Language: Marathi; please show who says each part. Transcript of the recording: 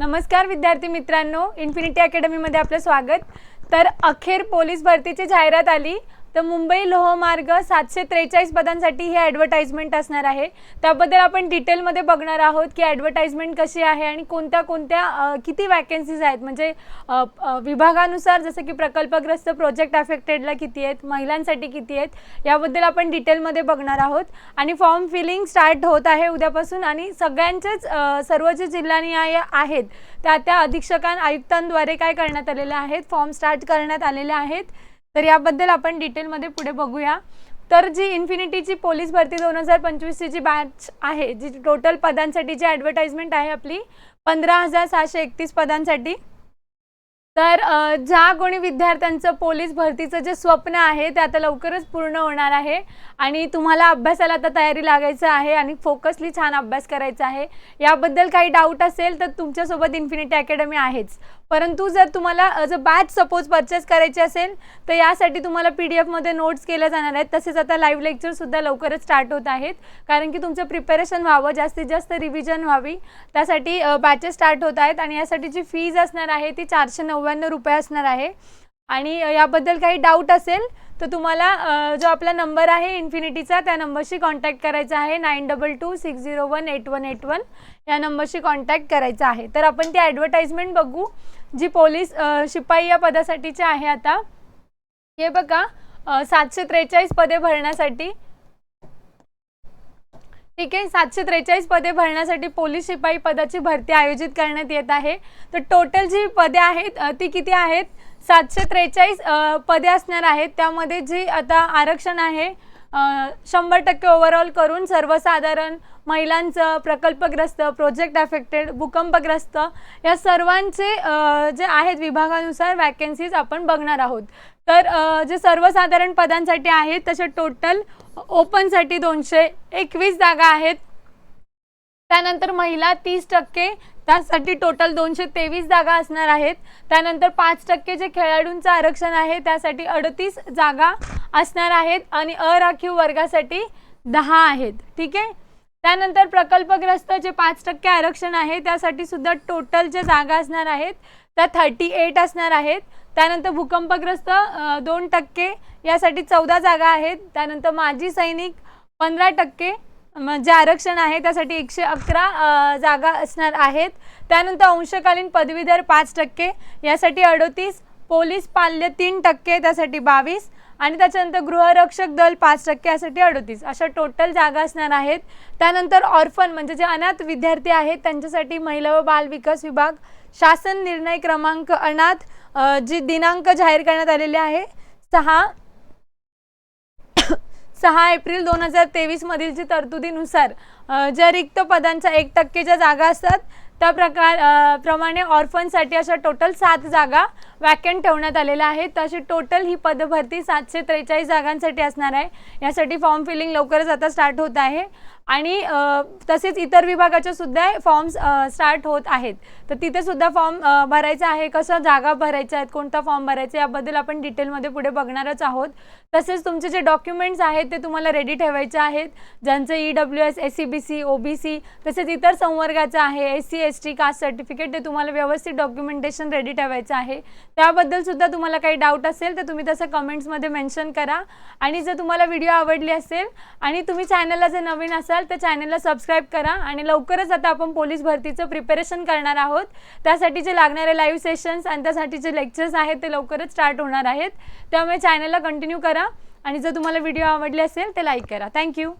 Speaker 1: नमस्कार विद्यार्थी मित्रांनो इन्फिनिटी अकॅडमीमध्ये आपलं स्वागत. तर अखेर पोलीस भरतीची जाहिरात आली. तर मुंबई लोहमार्ग सातशे त्रेचाळीस पदांसाठी ही ॲडव्हर्टाइजमेंट असणार आहे. त्याबद्दल आपण डिटेलमध्ये बघणार आहोत की ॲडव्हर्टाइजमेंट कशी आहे आणि कोणत्या कोणत्या किती वॅकन्सीज आहेत. म्हणजे विभागानुसार जसं की प्रकल्पग्रस्त प्रोजेक्ट अफेक्टेडला किती आहेत महिलांसाठी किती आहेत याबद्दल आपण डिटेलमध्ये बघणार आहोत. आणि फॉर्म फिलिंग स्टार्ट होत आहे उद्यापासून आणि सगळ्यांचेच सर्व जे जिल्हानिहाय आहेत त्या त्या अधीक्षकां आयुक्तांद्वारे काय करण्यात आलेल्या आहेत फॉर्म स्टार्ट करण्यात आलेले आहेत. तर याबद्दल आपण डिटेलमध्ये पुढे बघूया. तर जी इन्फिनिटीची पोलीस भरती दोन हजार पंचवीसची जी बॅच आहे जी टोटल पदांसाठी जी ॲडव्हर्टाईजमेंट आहे आपली पंधरा हजार सहाशे एकतीस पदांसाठी. तर ज्या कोणी विद्यार्थ्यांचं पोलीस भरतीचं जे स्वप्न आहे ते आता लवकरच पूर्ण होणार आहे. आणि तुम्हाला अभ्यासाला आता तयारी लागायचं आहे आणि फोकसली छान अभ्यास करायचा आहे. याबद्दल काही डाऊट असेल तर तुमच्यासोबत इन्फिनिटी अकॅडमी आहेच. परंतु जर तुम्हाला अ, जर बॅच सपोज परचेस करायची असेल तर यासाठी तुम्हाला पी डी एफमध्ये नोट्स केल्या जाणार आहेत. तसेच आता लाईव्ह लेक्चरसुद्धा लवकरच स्टार्ट होत आहेत. कारण की तुमचं प्रिपरेशन व्हावं जास्तीत जास्त रिव्हिजन व्हावी. त्यासाठी बॅचेस स्टार्ट होत आहेत आणि यासाठी जी फीज असणार आहे ती चारशे नव्याण्णव रुपये असणार आहे. आणि याबद्दल काही डाऊट असेल तर तुम्हाला जो आपला नंबर आहे इन्फिनिटीचा त्या नंबरशी कॉन्टॅक्ट करायचा आहे. Nine double two six zero one eight one eight one या नंबरशी कॉन्टॅक्ट करायचा आहे. तर आपण ती ॲडव्हर्टाइजमेंट बघू. जी पोलीस शिपाई या पदासाठीची आहे आता. हे बघा सातशे त्रेचाळीस पदे भरण्यासाठी. ठीक आहे सातशे त्रेचाळीस पदे भरण्यासाठी पोलीस शिपाई पदाची भरती आयोजित करण्यात येत आहे. तर टोटल जी पदे आहेत ती किती आहेत? सातशे त्रेचाळीस पदे असणार आहेत. त्यामध्ये जी आता आरक्षण आहे शंभर टक्के ओव्हरऑल करून सर्वसाधारण महिलांचं प्रकल्पग्रस्त प्रोजेक्ट अफेक्टेड भूकंपग्रस्त या सर्वांचे जे आहेत विभागानुसार वॅकन्सीज आपण बघणार आहोत. तर जे सर्वसाधारण पदांसाठी आहेत तसे टोटल ओपनसाठी दोनशे एकवीस जागा आहेत. त्यानंतर महिला तीस टक्के त्यासाठी टोटल दोनशे तेवीस जागा असणार आहेत. त्यानंतर पाच टक्के जे खेळाडूंचं आरक्षण आहे त्यासाठी अडतीस जागा असणार आहेत आणि अराखीव वर्गासाठी दहा आहेत. ठीक आहे? त्यानंतर प्रकल्पग्रस्त जे पाच टक्के आरक्षण आहे त्यासाठी सुद्धा टोटल जे जागा असणार आहेत त्या थर्टी एट असणार आहेत. त्यानंतर भूकंपग्रस्त दोन टक्के यासाठी चौदा जागा आहेत. त्यानंतर माजी सैनिक पंधरा टक्के जे आरक्षण आहे त्यासाठी एकशे अकरा जागा असणार आहेत. त्यानंतर अंशकालीन पदवीधर पाच टक्के यासाठी अडोतीस पोलीस पाल्य तीन टक्के त्यासाठी बावीस आणि त्याच्यानंतर गृहरक्षक दल पाच टक्के यासाठी अडोतीस. अशा टोटल जागा असणार आहेत. त्यानंतर ऑर्फन म्हणजे जे अनाथ विद्यार्थी आहेत त्यांच्यासाठी महिला व बाल विकास विभाग शासन निर्णय क्रमांक अनाथ जी दिनांक जाहीर करण्यात आलेले आहे सहा सहा एप्रिल दोन हजार तेवीसमधील जी तरतुदीनुसार ज्या रिक्त पदांच्या एक टक्केच्या जागा असतात त्या प्रकार प्रमाणे ऑर्फनसाठी अशा टोटल सात जागा वॅकंट ठेवण्यात आलेल्या आहेत. तशी टोटल ही पदभरती सातशे त्रेचाळीस जागांसाठी असणार आहे. यासाठी फॉर्म फिलिंग लवकरच आता स्टार्ट होत आहे. आणि तसेच इतर विभागाच्या सुद्धा फॉर्म्स स्टार्ट होत आहेत. तर तिथे सुद्धा फॉर्म भरायचा आहे कसं जागा भरायच्या आहेत कोणता फॉर्म भरायचा आहे याबद्दल आपण डिटेलमध्ये पुढे बघणारच आहोत. तसेच तुमचे जे डॉक्युमेंट्स आहेत ते तुम्हाला रेडी ठेवायचे आहेत. ज्यांचं E W S S C B C O B C तसेच इतर संवर्गाचं आहे S C S T caste certificate ते तुम्हाला व्यवस्थित डॉक्युमेंटेशन रेडी ठेवायचं आहे. त्याबद्दल सुद्धा तुम्हाला काही डाऊट असेल तर तुम्ही तसं कमेंट्समध्ये मेन्शन करा. आणि जर तुम्हाला व्हिडिओ आवडली असेल आणि तुम्ही चॅनलला जर नवीन असाल तर चॅनलला सबस्क्राईब करा आणि लवकरच आता आपण पोलीस भरतीचं प्रिपरेशन करणार आहोत. त्यासाठी जे लागणारे लाईव्ह सेशन्स आणि त्यासाठी जे लेक्चर्स आहेत ते लवकरच स्टार्ट होणार आहेत. त्यामुळे चॅनलला कंटिन्यू करा आणि जर तुम्हाला व्हिडिओ आवडले असेल तर लाईक करा. थँक्यू